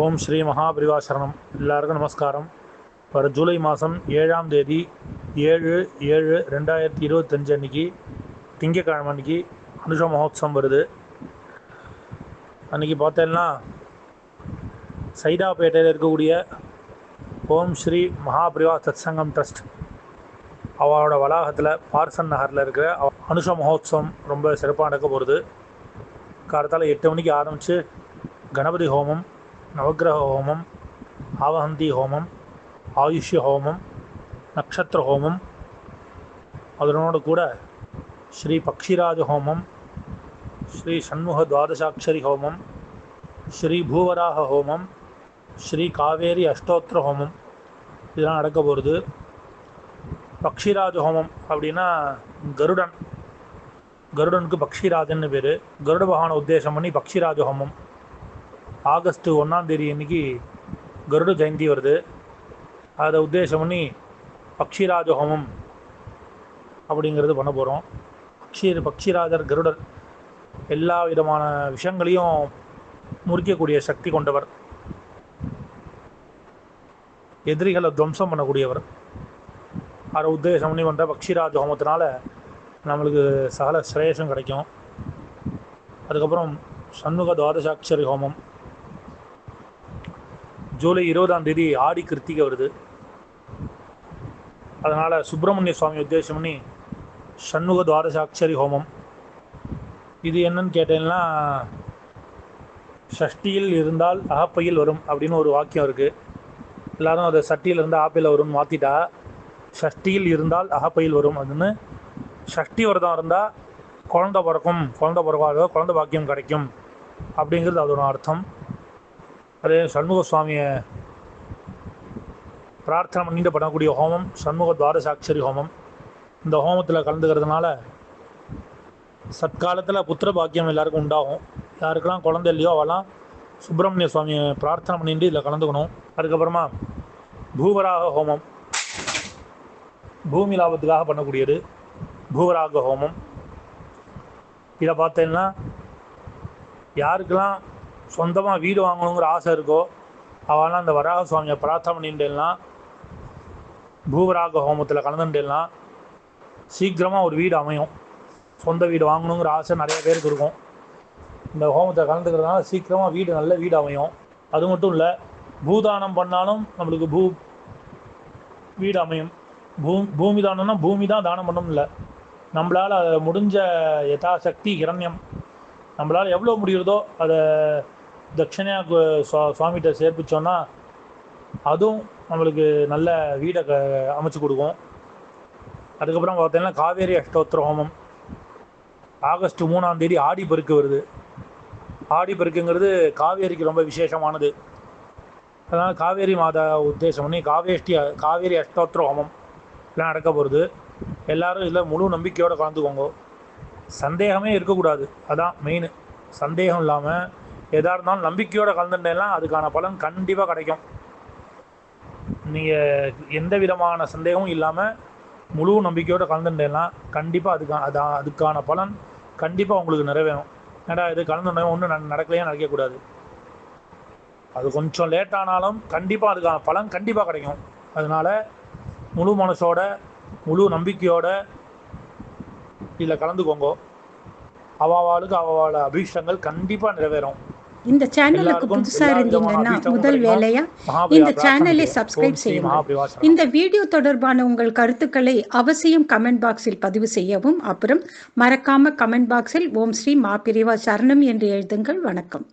ஓம் ஸ்ரீ மகாபிரிவாசரணம் எல்லாருக்கும் நமஸ்காரம். வர ஜூலை மாதம் ஏழாம் தேதி ஏழு ஏழு ரெண்டாயிரத்தி இருபத்தஞ்சு அன்னைக்கு திங்கக்கிழமை அன்னைக்கு அனுஷ மகோத்சவம் வருது. அன்னைக்கு பார்த்தேன்னா சைதாப்பேட்டையில் இருக்கக்கூடிய ஓம் ஸ்ரீ மகாபிரிவா சத்சங்கம் ட்ரஸ்ட் அவளோட வளாகத்தில் பார்சன் நகரில் இருக்கிற அனுஷ மகோத்சவம் ரொம்ப சிறப்பாக நடக்க போகிறது காலத்தால் எட்டு மணிக்கு ஆரம்பித்து கணபதி ஹோமம் நவக்கிரக ஹோமம் ஆவஹந்தி ஹோமம் ஆயுஷ்ய ஹோமம் நக்ஷத்திர ஹோமம் அதனோடு கூட ஸ்ரீ பக்ஷிராஜ ஹோமம் ஸ்ரீ சண்முக துவாதசாட்சரி ஹோமம் ஸ்ரீ பூவராக ஹோமம் ஸ்ரீ காவேரி அஷ்டோத்திர ஹோமம் இதெல்லாம் நடக்க போகிறது பக்ஷிராஜ ஹோமம் அப்படின்னா கருடன். கருடனுக்கு பக்ஷிராஜன்னு பேர். கருட பகவானை உத்தேசம் பண்ணி பக்ஷிராஜ ஹோமம் ஆகஸ்ட்டு ஒன்றாம் தேதி அன்னைக்கு கருட ஜெயந்தி வருது. அதை உத்தேசம் பண்ணி பக்ஷிராஜ ஹோமம் அப்படிங்கிறது பண்ண போகிறோம் பக்ஷி பக்ஷிராஜர் கருடர் எல்லா விதமான விஷயங்களையும் முறிக்கக்கூடிய சக்தி கொண்டவர். எதிரிகளை துவம்சம் பண்ணக்கூடியவர். அதை உத்தேசம் பண்ணி வந்த பக்ஷிராஜ ஹோமத்தினால நம்மளுக்கு சகல சிரேஷம் கிடைக்கும். அதுக்கப்புறம் சண்முக துவாதசாட்சரி ஹோமம். ஜூலை இருபதாம் தேதி ஆடி கிருத்திகை வருது. அதனால் சுப்பிரமணிய சுவாமி உத்தேசம் பண்ணி சண்முக துவாதசாட்சரி ஹோமம். இது என்னன்னு கேட்டீங்கன்னா ஷஷ்டியில் இருந்தால் அகப்பையில் வரும் அப்படின்னு ஒரு வாக்கியம் இருக்குது எல்லாரும் அதை சட்டியில் இருந்தால் ஆப்பையில் வரும்னு மாற்றிட்டா ஷஷ்டியில் இருந்தால் அகப்பையில் வரும் அதுன்னு ஷஷ்டி விரதம் இருந்தால் குழந்த பிறக்கும் குழந்த பிறக்காத குழந்த பாக்கியம் கிடைக்கும் அப்படிங்கிறது அதோட அர்த்தம். அதே சண்முக சுவாமியை பிரார்த்தனை பண்ணிட்டு பண்ணக்கூடிய ஹோமம் சண்முக துவாரசாட்சரி ஹோமம். இந்த ஹோமத்தில் கலந்துக்கிறதுனால சத்காலத்தில் புத்திர பாக்கியம் எல்லாருக்கும் உண்டாகும். யாருக்கெல்லாம் குழந்தை இல்லையோ அவெல்லாம் சுப்பிரமணிய சுவாமியை பிரார்த்தனை பண்ணிட்டு இதில் கலந்துக்கணும். அதுக்கப்புறமா பூவராக ஹோமம். பூமி லாபத்துக்காக பண்ணக்கூடியது பூவராக ஹோமம். இதை பார்த்தீங்கன்னா யாருக்கெல்லாம் சொந்தமாக வீடு வாங்கணுங்கிற ஆசை இருக்கோ அவெல்லாம் அந்த வராக சுவாமியை பிரார்த்தனை பண்ணிட்டுலாம் பூவராக ஹோமத்தில் கலந்துட்டுலாம் சீக்கிரமாக ஒரு வீடு அமையும். சொந்த வீடு வாங்கணுங்கிற ஆசை நிறைய பேருக்கு இருக்கும். இந்த ஹோமத்தை கலந்துக்கிறதுனால சீக்கிரமாக வீடு நல்ல வீடு அமையும். அது மட்டும் இல்லை பூதானம் பண்ணாலும் நம்மளுக்கு பூ வீடு அமையும். பூ பூமி தானம்னா பூமி தான் தானம் பண்ணணும் இல்லை நம்மளால் அதை முடிஞ்ச யதாசக்தி இரண்யம். நம்மளால் எவ்வளோ முடிகிறதோ அதை தட்சிணையாக சுவாமிகிட்ட சேர்ப்பிச்சோன்னா அதுவும் நம்மளுக்கு நல்ல வீடை க அமைச்சு கொடுக்கும். அதுக்கப்புறம் பார்த்தீங்கன்னா காவேரி அஷ்டோத்திர ஹோமம் ஆகஸ்ட் மூணாம் தேதி ஆடி பெருக்கு வருது. ஆடி பெருக்குங்கிறது காவேரிக்கு ரொம்ப விசேஷமானது. அதனால் காவேரி மாதா உத்தேசம் பண்ணி காவேஷ்டி காவேரி அஷ்டோத்திர ஹோமம் எல்லாம் நடக்க போகிறது எல்லாரும் இதில் முழு நம்பிக்கையோடு கலந்துக்கோங்க. சந்தேகமே இருக்கக்கூடாது. அதான் மெயின் சந்தேகம் இல்லாமல் எதாக இருந்தாலும் நம்பிக்கையோடு கலந்துட்டேன்னா அதுக்கான பலன் கண்டிப்பாக கிடைக்கும். நீங்கள் எந்த விதமான சந்தேகமும் இல்லாமல் முழு நம்பிக்கையோடு கலந்துட்டேன்னா கண்டிப்பாக அதுக்கான அதான் அதுக்கான பலன் கண்டிப்பாக உங்களுக்கு நிறைவேறும். ஏடா இது கலந்துட்டே ஒன்றும் நடக்கலையே நடக்கக்கூடாது. அது கொஞ்சம் லேட் ஆனாலும் கண்டிப்பாக அதுக்கான பலன் கண்டிப்பாக கிடைக்கும். அதனால் முழு மனசோட முழு நம்பிக்கையோட இதில் கலந்துக்கோங்க. அவாவாளுக்கு அவாவோட அபீஷ்டங்கள் கண்டிப்பாக நிறைவேறும். இந்த சேனலுக்கு புதுசா இருந்தீங்கன்னா முதல். வேலையா இந்த சேனலை. சப்ஸ்கிரைப் சரணம். இந்த வீடியோ தொடர்பான உங்கள் கருத்துக்களை அவசியம் கமெண்ட் பாக்ஸில் பதிவு செய்யவும் அப்புறம் மறக்காம கமெண்ட் பாக்ஸில் ஓம் ஸ்ரீ மாபிரிவா சரணம் என்று எழுதுங்கள் வணக்கம்